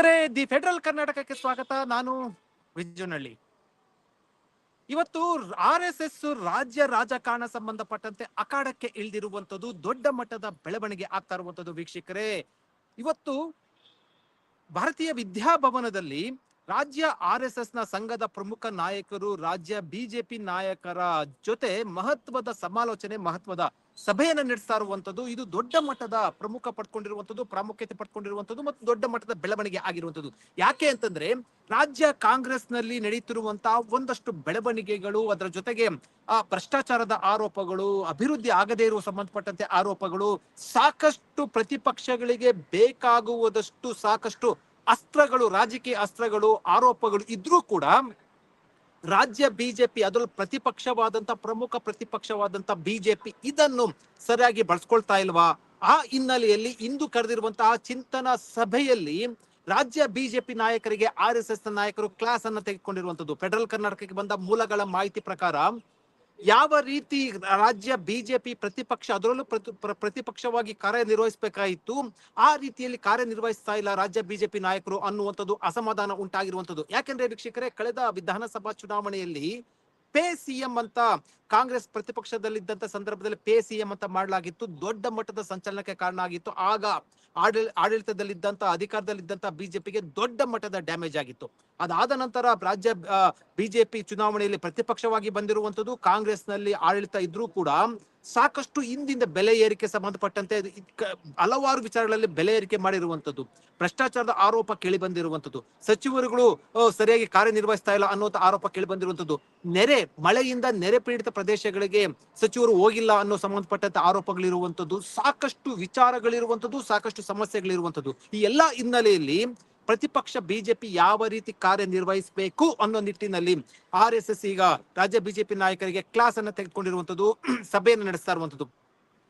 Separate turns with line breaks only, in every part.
ವೀಕ್ಷಕರೇ, the federal ಕರ್ನಾಟಕಕ್ಕೆ ಸ್ವಾಗತ. ನಾನು ವಿಜುನಳ್ಳಿ. ಇವತ್ತು ಆರ್ ಎಸ್ ಎಸ್ ರಾಜ್ಯ ರಾಜಕಾರಣ ಸಂಬಂಧಪಟ್ಟಂತೆ ಅಖಾಡಕ್ಕೆ ಇಳಿದಿರುವಂತದ್ದು ದೊಡ್ಡ ಮಟ್ಟದ ಬೆಳವಣಿಗೆ ಆಗ್ತಾ ಇರುವಂತದ್ದು ವೀಕ್ಷಕರೇ. ಇವತ್ತು ಭಾರತೀಯ ವಿದ್ಯಾಭವನದಲ್ಲಿ ರಾಜ್ಯ ಆರ್ ಎಸ್ ಎಸ್ನ ಸಂಘದ ಪ್ರಮುಖ ನಾಯಕರು, ರಾಜ್ಯ ಬಿಜೆಪಿ ನಾಯಕರ ಜೊತೆ ಮಹತ್ವದ ಸಮಾಲೋಚನೆ, ಮಹತ್ವದ ಸಭೆಯನ್ನ ನಡೆಸ್ತಾ ಇರುವಂತದ್ದು, ಇದು ದೊಡ್ಡ ಮಟ್ಟದ ಪ್ರಮುಖ ಪಡ್ಕೊಂಡಿರುವಂತದ್ದು, ಪ್ರಾಮುಖ್ಯತೆ ಪಡ್ಕೊಂಡಿರುವಂತದ್ದು ಮತ್ತು ದೊಡ್ಡ ಮಟ್ಟದ ಬೆಳವಣಿಗೆ ಆಗಿರುವಂತದ್ದು. ಯಾಕೆ ಅಂತಂದ್ರೆ, ರಾಜ್ಯ ಕಾಂಗ್ರೆಸ್ನಲ್ಲಿ ನಡೀತಿರುವಂತಹ ಒಂದಷ್ಟು ಬೆಳವಣಿಗೆಗಳು, ಅದರ ಜೊತೆಗೆ, ಆ, ಭ್ರಷ್ಟಾಚಾರದ ಆರೋಪಗಳು, ಅಭಿವೃದ್ಧಿ ಆಗದೇ ಇರುವ ಸಂಬಂಧಪಟ್ಟಂತೆ ಆರೋಪಗಳು ಸಾಕಷ್ಟು ಪ್ರತಿಪಕ್ಷಗಳಿಗೆ ಬೇಕಾಗುವುದಷ್ಟು ಸಾಕಷ್ಟು ಅಸ್ತ್ರಗಳು, ರಾಜಕೀಯ ಅಸ್ತ್ರಗಳು, ಆರೋಪಗಳು ಇದ್ರೂ ಕೂಡ ರಾಜ್ಯ ಬಿಜೆಪಿ ಅದರಲ್ಲೂ ಪ್ರತಿಪಕ್ಷವಾದಂತ ಪ್ರಮುಖ ಪ್ರತಿಪಕ್ಷವಾದಂತ ಬಿಜೆಪಿ ಇದನ್ನು ಸರಿಯಾಗಿ ಬಳಸ್ಕೊಳ್ತಾ ಇಲ್ವಾ? ಆ ಹಿನ್ನೆಲೆಯಲ್ಲಿ ಇಂದು ಕರೆದಿರುವಂತಹ ಚಿಂತನಾ ಸಭೆಯಲ್ಲಿ ರಾಜ್ಯ ಬಿಜೆಪಿ ನಾಯಕರಿಗೆ, ಆರ್ ಎಸ್ ಎಸ್ ನಾಯಕರು ಕ್ಲಾಸ್ ಅನ್ನು ತೆಗೆದುಕೊಂಡಿರುವಂತದ್ದು. ಫೆಡರಲ್ ಕರ್ನಾಟಕಕ್ಕೆ ಬಂದ ಮೂಲಗಳ ಮಾಹಿತಿ ಪ್ರಕಾರ ಯಾವ ರೀತಿ ರಾಜ್ಯ ಬಿಜೆಪಿ ಪ್ರತಿಪಕ್ಷ, ಅದರಲ್ಲೂ ಪ್ರತಿ- ಪ್ರ- ಪ್ರತಿಪಕ್ಷವಾಗಿ ಕಾರ್ಯನಿರ್ವಹಿಸಬೇಕಾಯಿತು, ಆ ರೀತಿಯಲ್ಲಿ ಕಾರ್ಯನಿರ್ವಹಿಸ್ತಾ ಇಲ್ಲ ರಾಜ್ಯ ಬಿಜೆಪಿ ನಾಯಕರು ಅನ್ನುವಂಥದ್ದು ಅಸಮಾಧಾನ ಉಂಟಾಗಿರುವಂಥದ್ದು. ಯಾಕೆಂದ್ರೆ ವೀಕ್ಷಕರೇ, ಕಳೆದ ವಿಧಾನಸಭಾ ಚುನಾವಣೆಯಲ್ಲಿ ಪೇ ಸಿ ಎಂ ಅಂತ ಕಾಂಗ್ರೆಸ್ ಪ್ರತಿಪಕ್ಷದಲ್ಲಿದ್ದಂತ ಸಂದರ್ಭದಲ್ಲಿ ಪೇ ಸಿ ಎಂ ಅಂತ ಮಾಡಲಾಗಿತ್ತು. ದೊಡ್ಡ ಮಟ್ಟದ ಸಂಚಲನಕ್ಕೆ ಕಾರಣ ಆಗಿತ್ತು. ಆಗ ಆಡಳಿ, ಆಡಳಿತದಲ್ಲಿದ್ದಂತ, ಅಧಿಕಾರದಲ್ಲಿದ್ದಂತ ಬಿಜೆಪಿಗೆ ದೊಡ್ಡ ಮಟ್ಟದ ಡ್ಯಾಮೇಜ್ ಆಗಿತ್ತು. ಅದಾದ ನಂತರ ರಾಜ್ಯ ಬಿಜೆಪಿ ಚುನಾವಣೆಯಲ್ಲಿ ಪ್ರತಿಪಕ್ಷವಾಗಿ ಬಂದಿರುವಂತದ್ದು ಕಾಂಗ್ರೆಸ್ನಲ್ಲಿ ಆಡಳಿತ ಇದ್ರೂ ಕೂಡ ಸಾಕಷ್ಟು ಹಿಂದಿಂದ ಬೆಲೆ ಏರಿಕೆ ಸಂಬಂಧಪಟ್ಟಂತೆ ಹಲವಾರು ವಿಚಾರಗಳಲ್ಲಿ ಬೆಲೆ ಏರಿಕೆ ಮಾಡಿರುವಂತದ್ದು ಭ್ರಷ್ಟಾಚಾರದ ಆರೋಪ ಕೇಳಿ ಬಂದಿರುವಂತದ್ದು ಸಚಿವರುಗಳು ಸರಿಯಾಗಿ ಕಾರ್ಯನಿರ್ವಹಿಸ್ತಾ ಇಲ್ಲ ಅನ್ನುವಂತ ಆರೋಪ ಕೇಳಿ ಬಂದಿರುವಂತದ್ದು ನೆರೆ, ಮಳೆಯಿಂದ ನೆರೆ ಪೀಡಿತ ಪ್ರದೇಶಗಳಿಗೆ ಸಚಿವರು ಹೋಗಿಲ್ಲ ಅನ್ನೋ ಸಂಬಂಧಪಟ್ಟಂತ ಆರೋಪಗಳಿರುವಂತದ್ದು ಸಾಕಷ್ಟು ವಿಚಾರಗಳಿರುವಂತದ್ದು ಸಾಕಷ್ಟು ಸಮಸ್ಯೆಗಳಿರುವಂತದ್ದು ಈ ಎಲ್ಲಾ ಹಿನ್ನೆಲೆಯಲ್ಲಿ ಪ್ರತಿಪಕ್ಷ ಬಿಜೆಪಿ ಯಾವ ರೀತಿ ಕಾರ್ಯನಿರ್ವಹಿಸಬೇಕು ಅನ್ನೋ ನಿಟ್ಟಿನಲ್ಲಿ ಆರ್ ಎಸ್ ಎಸ್ ಈಗ ರಾಜ್ಯ ಬಿಜೆಪಿ ನಾಯಕರಿಗೆ ಕ್ಲಾಸ್ ಅನ್ನು ತೆಗೆದುಕೊಂಡಿರುವಂತದ್ದು ಸಭೆಯನ್ನು ನಡೆಸ್ತಾ ಇರುವಂತದ್ದು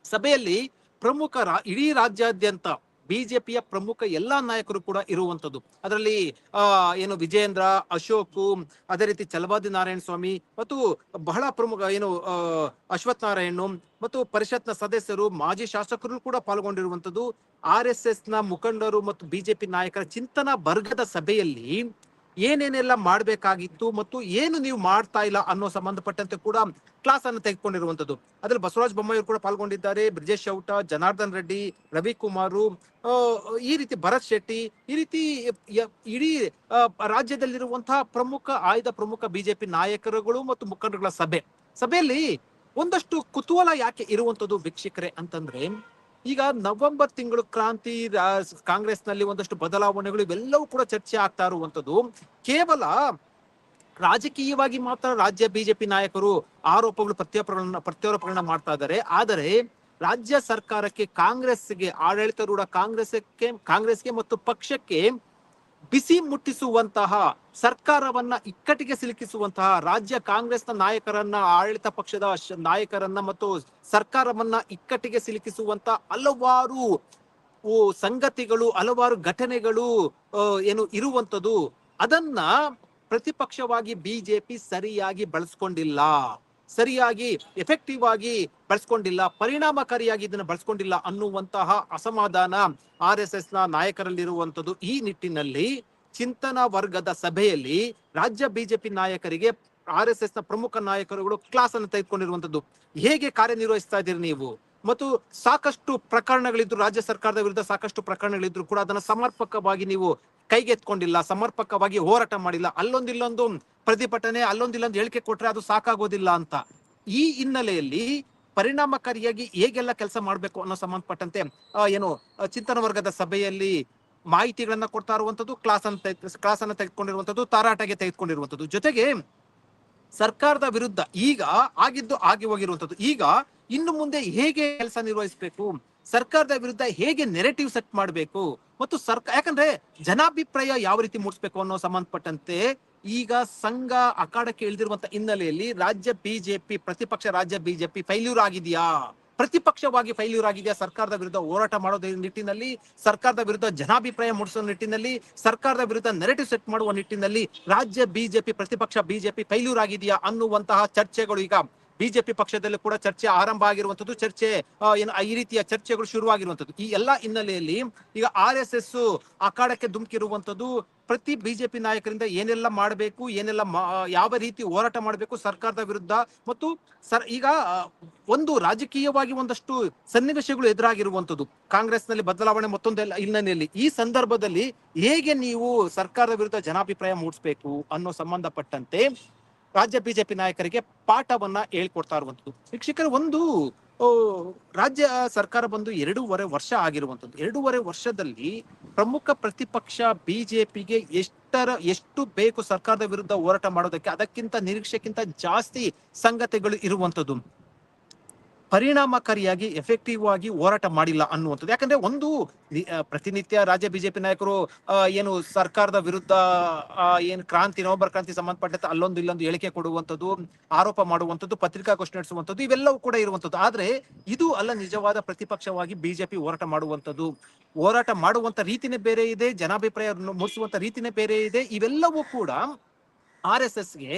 ಸಭೆಯಲ್ಲಿ ಪ್ರಮುಖ ಇಡೀ ರಾಜ್ಯಾದ್ಯಂತ ಬಿಜೆಪಿಯ ಪ್ರಮುಖ ಎಲ್ಲಾ ನಾಯಕರು ಕೂಡ ಇರುವಂತದ್ದು ಅದರಲ್ಲಿ, ಆ, ಏನು ವಿಜೇಂದ್ರ, ಅಶೋಕ್, ಅದೇ ರೀತಿ ಚಲವಾದಿ ನಾರಾಯಣ ಸ್ವಾಮಿ ಮತ್ತು ಬಹಳ ಪ್ರಮುಖ ಏನು ಅಶ್ವಥ್ ನಾರಾಯಣ್ ಮತ್ತು ಪರಿಷತ್ನ ಸದಸ್ಯರು, ಮಾಜಿ ಶಾಸಕರು ಕೂಡ ಪಾಲ್ಗೊಂಡಿರುವಂತದ್ದು ಆರ್ ಎಸ್ ಎಸ್ನ ಮುಖಂಡರು ಮತ್ತು ಬಿಜೆಪಿ ನಾಯಕರ ಚಿಂತನಾ ವರ್ಗದ ಸಭೆಯಲ್ಲಿ ಏನೇನೆಲ್ಲ ಮಾಡ್ಬೇಕಾಗಿತ್ತು ಮತ್ತು ಏನು ನೀವು ಮಾಡ್ತಾ ಇಲ್ಲ ಅನ್ನೋ ಸಂಬಂಧಪಟ್ಟಂತೆ ಕೂಡ ಕ್ಲಾಸ್ ಅನ್ನು ತೆಗೆದುಕೊಂಡಿರುವಂತದ್ದು ಅದ್ರಲ್ಲಿ ಬಸವರಾಜ ಬೊಮ್ಮಾಯಿ ಕೂಡ ಪಾಲ್ಗೊಂಡಿದ್ದಾರೆ, ಬ್ರಿಜೇಶ್ ಶೌಟ, ಜನಾರ್ದನ್ ರೆಡ್ಡಿ, ರವಿಕುಮಾರು ಈ ರೀತಿ ಭರತ್ ಶೆಟ್ಟಿ, ಈ ರೀತಿ ಇಡೀ ರಾಜ್ಯದಲ್ಲಿರುವಂತಹ ಪ್ರಮುಖ, ಆಯ್ದ ಪ್ರಮುಖ ಬಿಜೆಪಿ ನಾಯಕರುಗಳು ಮತ್ತು ಮುಖಂಡರುಗಳ ಸಭೆ. ಸಭೆಯಲ್ಲಿ ಒಂದಷ್ಟು ಕುತೂಹಲ ಯಾಕೆ ಇರುವಂತದ್ದು ವೀಕ್ಷಕರೇ ಅಂತಂದ್ರೆ ಈಗ ನವೆಂಬರ್ ತಿಂಗಳು ಕ್ರಾಂತಿ ಕಾಂಗ್ರೆಸ್ನಲ್ಲಿ ಒಂದಷ್ಟು ಬದಲಾವಣೆಗಳು ಇವೆಲ್ಲವೂ ಕೂಡ ಚರ್ಚೆ ಆಗ್ತಾ ಇರುವಂತದ್ದು ಕೇವಲ ರಾಜಕೀಯವಾಗಿ ಮಾತ್ರ ರಾಜ್ಯ ಬಿಜೆಪಿ ನಾಯಕರು ಆರೋಪಗಳು, ಪ್ರತ್ಯಾರೋಪಗಳನ್ನ ಪ್ರತ್ಯಾರೋಪಗಳನ್ನ ಮಾಡ್ತಾ ಇದ್ದಾರೆ. ಆದರೆ ರಾಜ್ಯ ಸರ್ಕಾರಕ್ಕೆ ಕಾಂಗ್ರೆಸ್ಗೆ, ಆಡಳಿತಾರೂಢ ಕಾಂಗ್ರೆಸ್ಗೆ ಕಾಂಗ್ರೆಸ್ಗೆ ಮತ್ತು ಪಕ್ಷಕ್ಕೆ ಬಿಸಿ ಮುಟ್ಟಿಸುವಂತಹ ಸರ್ಕಾರವನ್ನ ಇಕ್ಕಟ್ಟಿಗೆ ಸಿಲುಕಿಸುವಂತಹ ರಾಜ್ಯ ಕಾಂಗ್ರೆಸ್ನ ನಾಯಕರನ್ನ, ಆಡಳಿತ ಪಕ್ಷದ ನಾಯಕರನ್ನ ಮತ್ತು ಸರ್ಕಾರವನ್ನ ಇಕ್ಕಟ್ಟಿಗೆ ಸಿಲುಕಿಸುವಂತ ಹಲವಾರು ಸಂಗತಿಗಳು, ಹಲವಾರು ಘಟನೆಗಳು ಏನು ಇರುವಂತದ್ದು. ಅದನ್ನ ಪ್ರತಿಪಕ್ಷವಾಗಿ ಬಿಜೆಪಿ ಸರಿಯಾಗಿ ಬಳಸ್ಕೊಂಡಿಲ್ಲ. ಸರಿಯಾಗಿ ಎಫೆಕ್ಟಿವ್ ಆಗಿ ಬಳಸ್ಕೊಂಡಿಲ್ಲ, ಪರಿಣಾಮಕಾರಿಯಾಗಿ ಇದನ್ನು ಬಳಸ್ಕೊಂಡಿಲ್ಲ ಅನ್ನುವಂತಹ ಅಸಮಾಧಾನ ಆರ್ ಎಸ್ ಎಸ್ನ ನಾಯಕರಲ್ಲಿರುವಂತದ್ದು ಈ ನಿಟ್ಟಿನಲ್ಲಿ ಚಿಂತನಾ ವರ್ಗದ ಸಭೆಯಲ್ಲಿ ರಾಜ್ಯ ಬಿಜೆಪಿ ನಾಯಕರಿಗೆ, ಆರ್ ಎಸ್ ಎಸ್ನ ಪ್ರಮುಖ ನಾಯಕರುಗಳು ಕ್ಲಾಸ್ ಅನ್ನು ತೆಗೆದುಕೊಂಡಿರುವಂತದ್ದು ಹೇಗೆ ಕಾರ್ಯನಿರ್ವಹಿಸ್ತಾ ಇದ್ದೀರಿ ನೀವು? ಮತ್ತು ಸಾಕಷ್ಟು ಪ್ರಕರಣಗಳಿದ್ರು, ರಾಜ್ಯ ಸರ್ಕಾರದ ವಿರುದ್ಧ ಸಾಕಷ್ಟು ಪ್ರಕರಣಗಳಿದ್ರು ಕೂಡ ಅದನ್ನ ಸಮರ್ಪಕವಾಗಿ ನೀವು ಕೈಗೆತ್ಕೊಂಡಿಲ್ಲ ಸಮರ್ಪಕವಾಗಿ ಹೋರಾಟ ಮಾಡಿಲ್ಲ. ಅಲ್ಲೊಂದಿಲ್ಲೊಂದು ಪ್ರತಿಭಟನೆ ಅಲ್ಲೊಂದಿಲ್ಲೊಂದು ಹೇಳಿಕೆ ಕೊಟ್ರೆ ಅದು ಸಾಕಾಗೋದಿಲ್ಲ ಅಂತ. ಈ ಹಿನ್ನೆಲೆಯಲ್ಲಿ ಪರಿಣಾಮಕಾರಿಯಾಗಿ ಹೇಗೆಲ್ಲ ಕೆಲಸ ಮಾಡಬೇಕು ಅನ್ನೋ ಸಂಬಂಧಪಟ್ಟಂತೆ ಏನು, ಚಿಂತನ ವರ್ಗದ ಸಭೆಯಲ್ಲಿ ಮಾಹಿತಿಗಳನ್ನ ಕೊಡ್ತಾ ಇರುವಂತದ್ದು, ಕ್ಲಾಸ್ ಅನ್ನ ಕ್ಲಾಸ್ ಅನ್ನ ತೆಗೆದುಕೊಂಡಿರುವಂತದ್ದು, ತಾರಾಟಗೆ ತೆಗೆದುಕೊಂಡಿರುವಂತದ್ದು. ಜೊತೆಗೆ ಸರ್ಕಾರದ ವಿರುದ್ಧ ಈಗ ಆಗಿದ್ದು, ಆಗಿ ಹೋಗಿರುವಂತದ್ದು. ಈಗ ಇನ್ನು ಮುಂದೆ ಹೇಗೆ ಕೆಲಸ ನಿರ್ವಹಿಸಬೇಕು? ಸರ್ಕಾರದ ವಿರುದ್ಧ ಹೇಗೆ ನೆರೆಟಿವ್ ಸೆಟ್ ಮಾಡಬೇಕು? ಮತ್ತು ಸರ್ಕಾರ ಯಾಕಂದ್ರೆ ಜನಾಭಿಪ್ರಾಯ ಯಾವ ರೀತಿ ಮೂಡಿಸ್ಬೇಕು ಅನ್ನೋ ಸಂಬಂಧಪಟ್ಟಂತೆ ಈಗ ಸಂಘ ಅಖಾಡಕ್ಕೆ ಇಳಿದಿರುವಂತ ಹಿನ್ನೆಲೆಯಲ್ಲಿ ರಾಜ್ಯ ಬಿಜೆಪಿ, ಪ್ರತಿಪಕ್ಷ ರಾಜ್ಯ ಬಿಜೆಪಿ ಫೈಲ್ಯೂರ್ ಆಗಿದೆಯಾ? ಪ್ರತಿಪಕ್ಷವಾಗಿ ಫೈಲ್ಯೂರ್ ಆಗಿದೆಯಾ? ಸರ್ಕಾರದ ವಿರುದ್ಧ ಹೋರಾಟ ಮಾಡೋದ ನಿಟ್ಟಿನಲ್ಲಿ, ಸರ್ಕಾರದ ವಿರುದ್ಧ ಜನಾಭಿಪ್ರಾಯ ಮೂಡಿಸುವ ನಿಟ್ಟಿನಲ್ಲಿ, ಸರ್ಕಾರದ ವಿರುದ್ಧ ನೆರೆಟಿವ್ ಸೆಟ್ ಮಾಡುವ ನಿಟ್ಟಿನಲ್ಲಿ ರಾಜ್ಯ ಬಿಜೆಪಿ, ಪ್ರತಿಪಕ್ಷ ಬಿಜೆಪಿ ಫೈಲ್ಯೂರ್ ಆಗಿದೆಯಾ ಅನ್ನುವಂತಹ ಚರ್ಚೆಗಳು ಈಗ ಬಿಜೆಪಿ ಪಕ್ಷದಲ್ಲಿ ಕೂಡ ಚರ್ಚೆ ಆರಂಭ ಆಗಿರುವಂತದ್ದು ಚರ್ಚೆ ಏನು, ಈ ರೀತಿಯ ಚರ್ಚೆಗಳು ಶುರುವಾಗಿರುವಂತದ್ದು ಈ ಎಲ್ಲಾ ಹಿನ್ನೆಲೆಯಲ್ಲಿ ಈಗ ಆರ್ ಎಸ್ ಎಸ್ ಅಖಾಡಕ್ಕೆ ಧುಮುಕಿರುವಂತದ್ದು ಪ್ರತಿ ಬಿಜೆಪಿ ನಾಯಕರಿಂದ ಏನೆಲ್ಲ ಮಾಡಬೇಕು, ಏನೆಲ್ಲ ಯಾವ ರೀತಿ ಹೋರಾಟ ಮಾಡಬೇಕು ಸರ್ಕಾರದ ವಿರುದ್ಧ ಮತ್ತು ಸರ್, ಈಗ ಒಂದು ರಾಜಕೀಯವಾಗಿ ಒಂದಷ್ಟು ಸನ್ನಿವೇಶಗಳು ಎದುರಾಗಿರುವಂತದ್ದು ಕಾಂಗ್ರೆಸ್ನಲ್ಲಿ ಬದಲಾವಣೆ ಮತ್ತೊಂದೆಲ್ಲ ಹಿನ್ನೆಲೆಯಲ್ಲಿ. ಈ ಸಂದರ್ಭದಲ್ಲಿ ಹೇಗೆ ನೀವು ಸರ್ಕಾರದ ವಿರುದ್ಧ ಜನಾಭಿಪ್ರಾಯ ಮೂಡಿಸಬೇಕು ಅನ್ನೋ ಸಂಬಂಧಪಟ್ಟಂತೆ ರಾಜ್ಯ ಬಿಜೆಪಿ ನಾಯಕರಿಗೆ ಪಾಠವನ್ನ ಹೇಳ್ಕೊಡ್ತಾ ಇರುವಂತದ್ದು ಶಿಕ್ಷಕರು ಒಂದು ರಾಜ್ಯ ಸರ್ಕಾರ ಬಂದು ಎರಡೂವರೆ ವರ್ಷ ಆಗಿರುವಂತದ್ದು ಎರಡೂವರೆ ವರ್ಷದಲ್ಲಿ ಪ್ರಮುಖ ಪ್ರತಿಪಕ್ಷ ಬಿಜೆಪಿಗೆ ಎಷ್ಟರ, ಎಷ್ಟು ಬೇಕು ಸರ್ಕಾರದ ವಿರುದ್ಧ ಹೋರಾಟ ಮಾಡೋದಕ್ಕೆ ಅದಕ್ಕಿಂತ ನಿರೀಕ್ಷೆಗಿಂತ ಜಾಸ್ತಿ ಸಂಗತಿಗಳು ಇರುವಂತದ್ದು ಪರಿಣಾಮಕಾರಿಯಾಗಿ ಎಫೆಕ್ಟಿವ್ ಆಗಿ ಹೋರಾಟ ಮಾಡಿಲ್ಲ ಅನ್ನುವಂಥದ್ದು. ಯಾಕಂದ್ರೆ ಒಂದು ಪ್ರತಿನಿತ್ಯ ರಾಜ್ಯ ಬಿಜೆಪಿ ನಾಯಕರು ಏನು ಸರ್ಕಾರದ ವಿರುದ್ಧ ಏನು ಕ್ರಾಂತಿ, ನವೆಂಬರ್ ಕ್ರಾಂತಿ ಸಂಬಂಧಪಟ್ಟಂತೆ ಅಲ್ಲೊಂದು ಇಲ್ಲೊಂದು ಹೇಳಿಕೆ ಕೊಡುವಂಥದ್ದು, ಆರೋಪ ಮಾಡುವಂಥದ್ದು, ಪತ್ರಿಕಾಗೋಷ್ಠಿ ನಡೆಸುವಂಥದ್ದು, ಇವೆಲ್ಲವೂ ಕೂಡ ಇರುವಂಥದ್ದು. ಆದ್ರೆ ಇದು ಅಲ್ಲ ನಿಜವಾದ ಪ್ರತಿಪಕ್ಷವಾಗಿ ಬಿಜೆಪಿ ಹೋರಾಟ ಮಾಡುವಂಥದ್ದು. ಹೋರಾಟ ಮಾಡುವಂತ ರೀತಿನೇ ಬೇರೆ ಇದೆ, ಜನಾಭಿಪ್ರಾಯ ಮೂಡಿಸುವಂತ ರೀತಿನೇ ಬೇರೆ ಇದೆ. ಇವೆಲ್ಲವೂ ಕೂಡ ಆರ್ ಎಸ್ ಎಸ್ಗೆ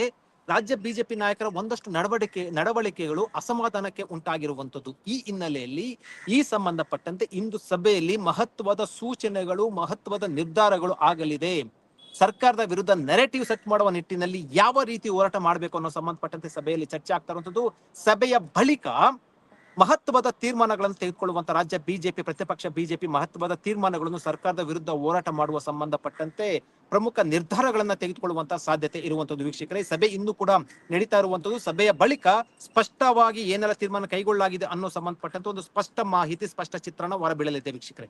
ರಾಜ್ಯ ಬಿಜೆಪಿ ನಾಯಕರ ಒಂದಷ್ಟು ನಡವಳಿಕೆ ನಡವಳಿಕೆಗಳು ಅಸಮಾಧಾನಕ್ಕೆ ಉಂಟಾಗಿರುವಂತದ್ದು ಈ ಹಿನ್ನೆಲೆಯಲ್ಲಿ ಈ ಸಂಬಂಧಪಟ್ಟಂತೆ ಇಂದು ಸಭೆಯಲ್ಲಿ ಮಹತ್ವದ ಸೂಚನೆಗಳು, ಮಹತ್ವದ ನಿರ್ಧಾರಗಳು ಆಗಲಿದೆ. ಸರ್ಕಾರದ ವಿರುದ್ಧ ನೆರೆಟಿವ್ ಸೆಟ್ ಮಾಡುವ ನಿಟ್ಟಿನಲ್ಲಿ ಯಾವ ರೀತಿ ಹೋರಾಟ ಮಾಡಬೇಕು ಅನ್ನೋ ಸಂಬಂಧಪಟ್ಟಂತೆ ಸಭೆಯಲ್ಲಿ ಚರ್ಚೆ ಆಗ್ತಾ ಇರುವಂತದ್ದು ಸಭೆಯ ಬಳಿಕ ಮಹತ್ವದ ತೀರ್ಮಾನಗಳನ್ನು ತೆಗೆದುಕೊಳ್ಳುವಂತ ರಾಜ್ಯ ಬಿಜೆಪಿ, ಪ್ರತಿಪಕ್ಷ ಬಿಜೆಪಿ ಮಹತ್ವದ ತೀರ್ಮಾನಗಳನ್ನು ಸರ್ಕಾರದ ವಿರುದ್ಧ ಹೋರಾಟ ಮಾಡುವ ಸಂಬಂಧಪಟ್ಟಂತೆ ಪ್ರಮುಖ ನಿರ್ಧಾರಗಳನ್ನ ತೆಗೆದುಕೊಳ್ಳುವಂತಹ ಸಾಧ್ಯತೆ ಇರುವಂತದ್ದು ವೀಕ್ಷಕರೇ. ಸಭೆ ಇನ್ನೂ ಕೂಡ ನಡೀತಾ ಇರುವಂತದ್ದು. ಸಭೆಯ ಬಳಿಕ ಸ್ಪಷ್ಟವಾಗಿ ಏನೆಲ್ಲ ತೀರ್ಮಾನ ಕೈಗೊಳ್ಳಲಾಗಿದೆ ಅನ್ನೋ ಸಂಬಂಧಪಟ್ಟಂತ ಒಂದು ಸ್ಪಷ್ಟ ಮಾಹಿತಿ, ಸ್ಪಷ್ಟ ಚಿತ್ರಣ ಹೊರಬೀಳಲಿದೆ ವೀಕ್ಷಕರೇ.